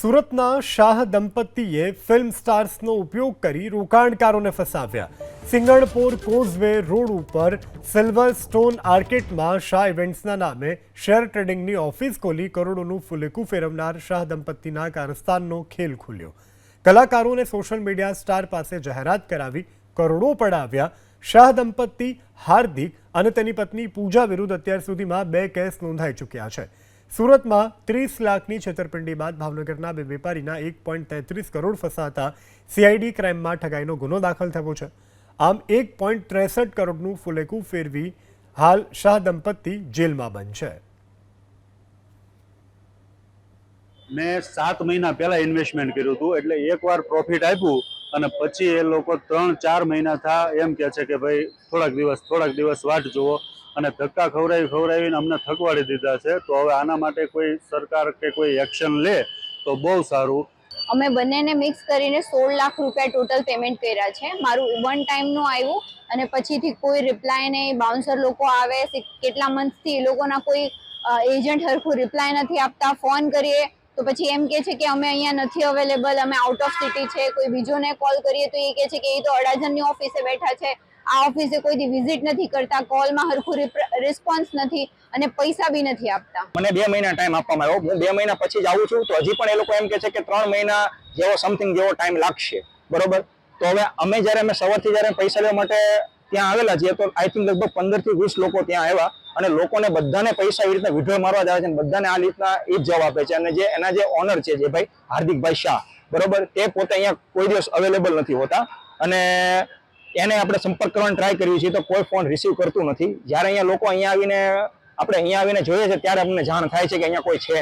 સુરતના શાહ દંપતીએ ફિલ્મ સ્ટાર્સનો ઉપયોગ કરી રોકાણકારોને ફસાવ્યા. સિંગણપોર કોઝવે રોડ ઉપર સિલ્વર સ્ટોન આર્કેટમાં શાહ ઇવેન્ટ્સના નામે શેર ટ્રેડિંગની ઓફિસ ખોલી કરોડોનું ફુલેકું ફેરવનાર શાહ દંપતીના કારસ્તાનનો ખેલ ખુલ્યો. કલાકારોને સોશિયલ મીડિયા સ્ટાર પાસે જાહેરાત કરાવી કરોડો પડાવ્યા. શાહ દંપતી હાર્દિક અને તેની પત્ની પૂજા વિરુદ્ધ અત્યાર સુધીમાં બે કેસ નોંધાઈ ચૂક્યા છે. સુરતમાં ત્રીસ લાખની છેતરપિંડી બાદ ભાવનગરના બે વેપારીના એક પોઈન્ટ તેત્રીસ કરોડ ફસાતા સીઆઈડી ક્રાઇમમાં ઠગાઈનો ગુનો દાખલ થયો છે. આમ એક પોઈન્ટ ત્રેસઠ કરોડનું ફુલેકું ફેરવી હાલ શાહ દંપતી જેલમાં બંધ છે. મેં સાત મહિના પહેલા ઇન્વેસ્ટમેન્ટ કર્યું હતું, એટલે એકવાર પ્રોફિટ આપ્યું અને પછી એ લોકો ત્રણ ચાર મહિના થા એમ કહે છે કે ભાઈ થોડાક દિવસ થોડાક દિવસ વાટ જુઓ. અને ધક્કા ખવડાવી ખવડાવીને અમને થકવાડી દીધા છે, તો હવે આના માટે કોઈ સરકાર કે કોઈ એક્શન લે તો બહુ સારું. અમે બંનેને મિક્સ કરીને સોળ લાખ રૂપિયા ટોટલ પેમેન્ટ કર્યા છે. મારું વન ટાઈમનું આવ્યું અને પછીથી કોઈ રિપ્લાય નહીં. બાઉન્સર લોકો આવે, કેટલા મંથથી એ લોકોના કોઈ એજન્ટ હરખું રિપ્લાય નથી આપતા. ફોન કરીએ તો પછી એમ કે છે કે અમે અહીંયા નથી અવેલેબલ અમે આઉટ ઓફ સિટી છે, કોઈ બીજોને કોલ કરીએ તો એ કહે છે કે એ તો અડાજણની ઓફિસે બેઠા છે. આ ઓફિસે કોઈ વિઝિટ નથી કરતા કોલમાં હરખું રિસ્પોન્સ નથી અને પૈસા બી નથી આપતા. મને બે મહિના ટાઈમ આપવામાં આવ્યો. હું બે મહિના પછી જ આવું છું, તો હજી પણ એ લોકો એમ કે છે કે ત્રણ મહિના જેવો સમથિંગ જેવો ટાઈમ લાગશે. બરોબર? તો હવે અમે જ્યારે અમે સવારથી જ્યારે પૈસા લેવા માટે ત્યાં આવેલા છે. તો આઈ થિંક લગભગ પંદરથી વીસ લોકો ત્યાં આવ્યા અને લોકોને બધાને પૈસા એવી રીતના વિડ્રો મારવા જ આવે છે બધાને આ રીતના એ જવાબ આપે છે. અને જે એના જે ઓનર છે જે ભાઈ, હાર્દિકભાઈ શાહ, બરોબર? તે પોતે અહીંયા કોઈ દિવસ અવેલેબલ નથી હોતા. અને એને આપણે સંપર્ક કરવાનો ટ્રાય કરીએ છીએ તો કોઈ ફોન રિસીવ કરતું નથી. જ્યારે અહીંયા લોકો અહીંયા આવીને, આપણે અહીંયા આવીને જોઈએ છે, ત્યારે અમને જાણ થાય છે કે અહીંયા કોઈ છે